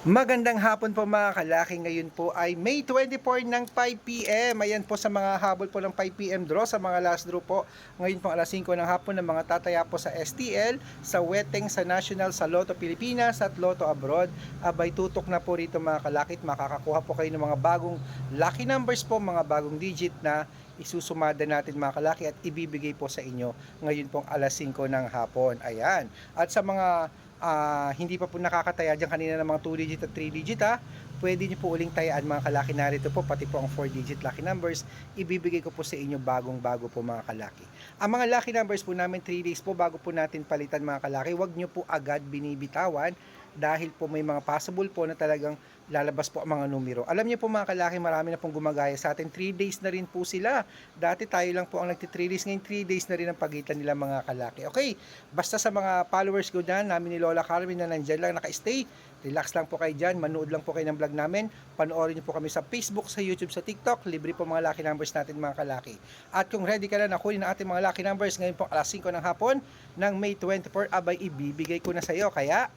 Magandang hapon po mga kalaki. Ngayon po ay May 24 ng 5pm. Ayan po sa mga habol po ng 5pm draw, sa mga last draw po. Ngayon po alas 5 ng hapon ng mga tataya po sa STL, sa Weteng, sa National, sa Lotto Pilipinas at Lotto Abroad. Abay tutok na po rito mga kalakit. Makakakuha po kayo ng mga bagong lucky numbers po, mga bagong digit na isusumada natin mga kalaki at ibibigay po sa inyo ngayon pong alas 5 ng hapon. Ayan. At sa mga ah, hindi pa po nakakataya dyan kanina ng mga 2 digit at 3 digit ha, pwede nyo po uling tayaan mga kalaki. Narito po, pati po ang 4 digit lucky numbers, ibibigay ko po sa inyo bagong bago po mga kalaki. Ang mga lucky numbers po namin 3 days po bago po natin palitan mga kalaki, wag nyo po agad binibitawan dahil po may mga possible po na talagang lalabas po ang mga numero. Alam niyo po mga kalaki, marami na pong gumagaya sa atin. 3 days na rin po sila. Dati tayo lang po ang nagti 3 days. Ngayon 3 days na rin ang pagitan nila mga kalaki. Okay, basta sa mga followers ko dyan, namin ni Lola Carmen na nandyan lang naka-stay. Relax lang po kayo dyan, manood lang po kayo ng vlog namin. Panoorin niyo po kami sa Facebook, sa YouTube, sa TikTok. Libre po mga lucky numbers natin mga kalaki. At kung ready ka na nakunin ang ating mga lucky numbers ngayon po alas 5 ng hapon ng May 24, abay ibibigay ko na sa iyo. Kaya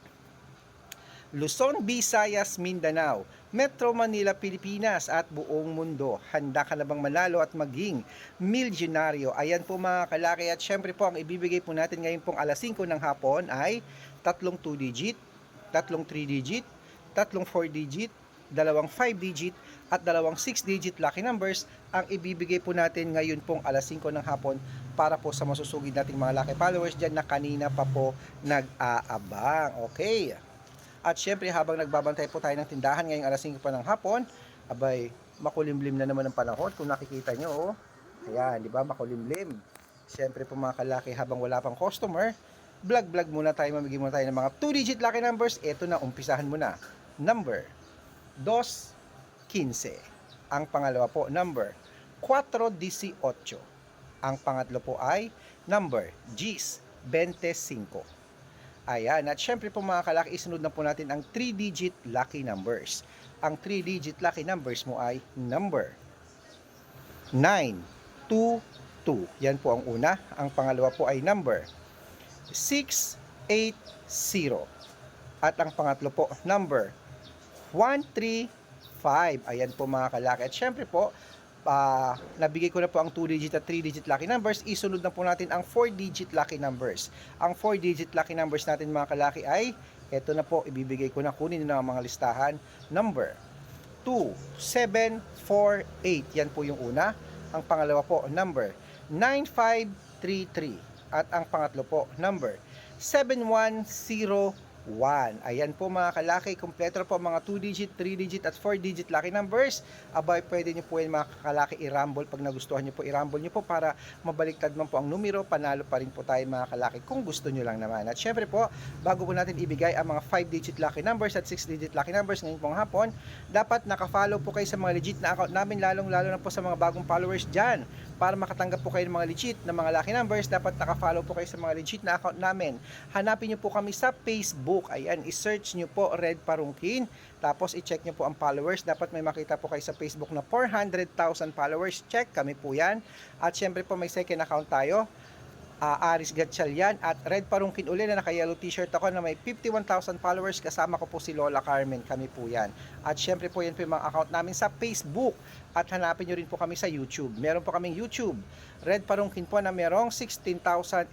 Luzon, Visayas, Mindanao, Metro Manila, Pilipinas at buong mundo. Handa ka na bang manalo at maging milyonaryo? Ayan po mga kalaki at syempre po ang ibibigay po natin ngayon pong alas 5 ng hapon ay tatlong 2 digit, tatlong 3 digit, tatlong 4 digit, dalawang 5 digit at dalawang 6 digit lucky numbers ang ibibigay po natin ngayon pong alas 5 ng hapon para po sa masusugid nating mga lucky followers dyan na kanina pa po nag-aabang. Okay. At syempre habang nagbabantay po tayo ng tindahan ngayong alas 5 pa ng hapon, abay makulimlim na naman ang panahon kung nakikita nyo. Oh. Ayan, di ba makulimlim. Syempre po mga kalaki habang wala pang customer, vlog-vlog muna tayo, mamigay muna tayo ng mga 2-digit lucky numbers. Ito na, umpisahan muna. Number 215. Ang pangalawa po, number 418. Ang pangatlo po ay number G's 25. Ayan, at syempre po mga kalaki, isunod na po natin ang 3-digit lucky numbers. Ang 3-digit lucky numbers mo ay number 922. Yan po ang una. Ang pangalawa po ay number 680. At ang pangatlo po, number 135. Ayan po mga kalaki. At syempre po, ah, nabigay ko na po ang 2-digit at 3-digit lucky numbers. Isunod na po natin ang 4-digit lucky numbers. Ang 4-digit lucky numbers natin mga kalaki ay, eto na po, ibibigay ko na kunin na ang mga listahan. Number 2748. Yan po yung una. Ang pangalawa po, number 9533. At ang pangatlo po, number 7101. Ayan po mga kalaki, kompleto po mga 2-digit, 3-digit at 4-digit lucky numbers. Abay, pwede nyo po yan mga kalaki i-rumble pag nagustuhan nyo po. I-rumble nyo po para mabaliktad man po ang numero, panalo pa rin po tayo mga kalaki kung gusto nyo lang naman. At syempre po, bago po natin ibigay ang mga 5-digit lucky numbers at 6-digit lucky numbers ngayon pong hapon, dapat nakafollow po kayo sa mga legit na account namin, lalong-lalo na po sa mga bagong followers dyan. Para makatanggap po kayo ng mga legit na mga lucky numbers, dapat nakafollow po kayo sa mga legit na account namin. Hanapin nyo po kami sa Facebook. Ayan, isearch nyo po Red Parungkin. Tapos i-check nyo po ang followers. Dapat may makita po kayo sa Facebook na 400,000 followers. Check kami po yan. At syempre po may second account tayo uh, Aris Gatchalian at Red Parungkin uli na naka-yellow t-shirt ako na may 51,000 followers. Kasama ko po si Lola Carmen. Kami po yan. At syempre po yan po yung mga account namin sa Facebook. At hanapin nyo rin po kami sa YouTube. Meron po kaming YouTube. Red Parungkin po na merong 16,800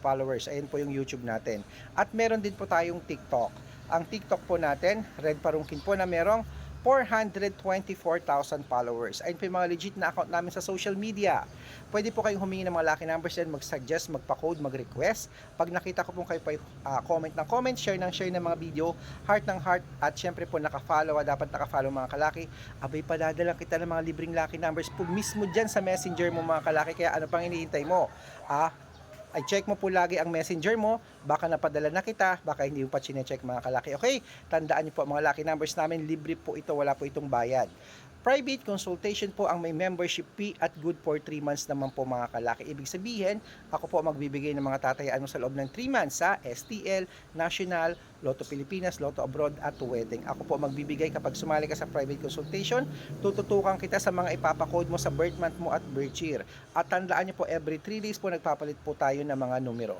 followers. Ayan po yung YouTube natin. At meron din po tayong TikTok. Ang TikTok po natin Red Parungkin po na merong 424,000 followers. Ayun po yung mga legit na account namin sa social media. Pwede po kayong humingi ng mga lucky numbers yan, mag-suggest, magpa-code, mag-request. Pag nakita ko po kayo pa uh, comment ng comment, share ng share ng mga video, heart ng heart, at syempre po naka-follow, ah, dapat naka-follow mga kalaki. Abay, padadala kita ng mga libreng lucky numbers po mismo dyan sa messenger mo mga kalaki. Kaya ano pang iniintay mo? Ah, ay check mo po lagi ang messenger mo, baka napadala na kita, baka hindi mo pa chine-check mga kalaki. Okay, tandaan niyo po mga lucky numbers namin, libre po ito, wala po itong bayad. Private consultation po ang may membership fee at good for 3 months naman po mga kalaki. Ibig sabihin, ako po magbibigay ng mga tatayaan mo sa loob ng 3 months sa STL, National, Lotto Pilipinas, Lotto Abroad at Wedding. Ako po magbibigay kapag sumali ka sa private consultation, tututukan kita sa mga ipapakode mo sa birth month mo at birth year. At tandaan niyo po, every 3 days po nagpapalit po tayo ng mga numero.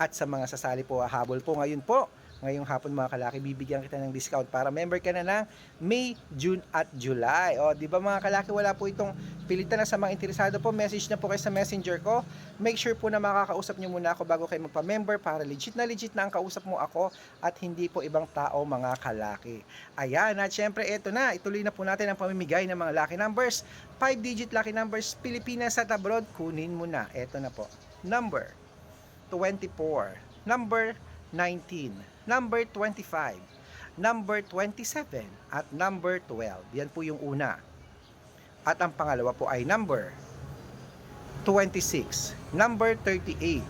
At sa mga sasali po, habol po ngayon po, ngayong hapon mga kalaki, bibigyan kita ng discount para member ka na ng May, June at July. O, di ba mga kalaki, wala po itong pilitan na sa mga interesado po. Message na po kayo sa messenger ko. Make sure po na makakausap nyo muna ako bago kayo magpa-member para legit na legit na ang kausap mo ako at hindi po ibang tao mga kalaki. Ayan, at syempre eto na, ituloy na po natin ang pamimigay ng mga lucky numbers. 5-digit lucky numbers, Pilipinas at abroad, kunin mo na. Eto na po. Number 24, number 19, number 25, number 27, at number 12. Yan po yung una. At ang pangalawa po ay number 26, number 38,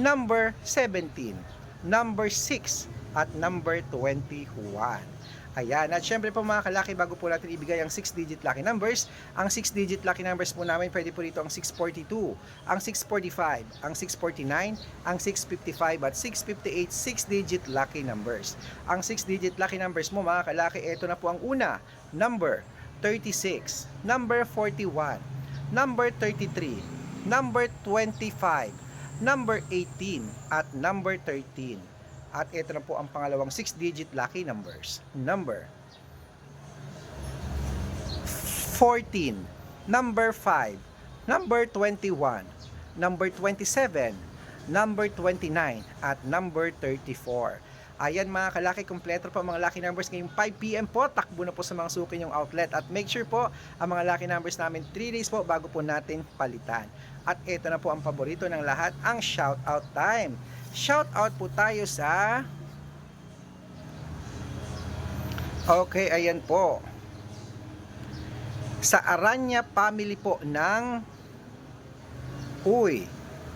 number 17, number 6, at number 21. Ayan. At syempre po mga kalaki, bago po natin ibigay ang 6-digit lucky numbers, ang 6-digit lucky numbers po namin, pwede po dito ang 642, ang 645, ang 649, ang 655 at 658 6-digit lucky numbers. Ang 6-digit lucky numbers mo mga kalaki, ito na po ang una, number 36, number 41, number 33, number 25, number 18, at number 13. At ito na po ang pangalawang 6-digit lucky numbers. Number 14, number 5, number 21, number 27, number 29, at number 34. Ayan mga kalaki, kompleto po ang mga lucky numbers ngayong 5pm po. Takbo na po sa mga suki yung outlet. At make sure po, ang mga lucky numbers namin 3 days po bago po natin palitan. At ito na po ang paborito ng lahat, ang shout out time. Shout out po tayo sa Okay, ayan po. Sa Aranya family po ng Uy,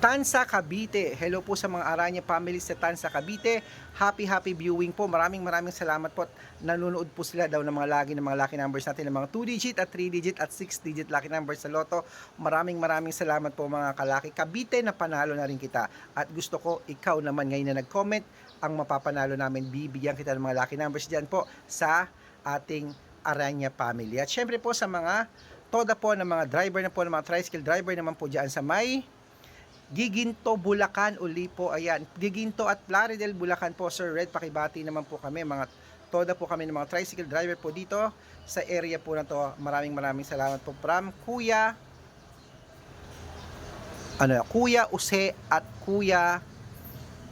Tansa Cavite. Hello po sa mga Aranya family sa Tansa Cavite. Happy happy viewing po. Maraming maraming salamat po. Nanonood po sila daw ng mga lagi ng mga lucky numbers natin ng mga 2 digit at 3 digit at 6 digit lucky numbers sa loto. Maraming maraming salamat po mga kalaki. Cavite na panalo na rin kita. At gusto ko ikaw naman ngayon na nag-comment ang mapapanalo namin. Bibigyan kita ng mga lucky numbers diyan po sa ating Aranya family. At syempre po sa mga toda po ng mga driver na po ng mga tricycle driver naman po diyan sa may Giginto, Bulacan, uli po, ayan. Giginto at Plaridel, Bulacan po, Sir Red, pakibati naman po kami, mga toda po kami ng mga tricycle driver po dito sa area po na to. Maraming maraming salamat po from Kuya ano, Kuya Use at Kuya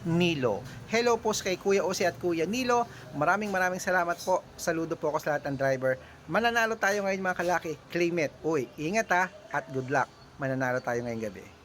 Nilo. Hello po kay Kuya Use at Kuya Nilo. Maraming maraming salamat po. Saludo po ako sa lahat ng driver. Mananalo tayo ngayon mga kalaki. Claim it. Uy, ingat ha at good luck. Mananalo tayo ngayong gabi.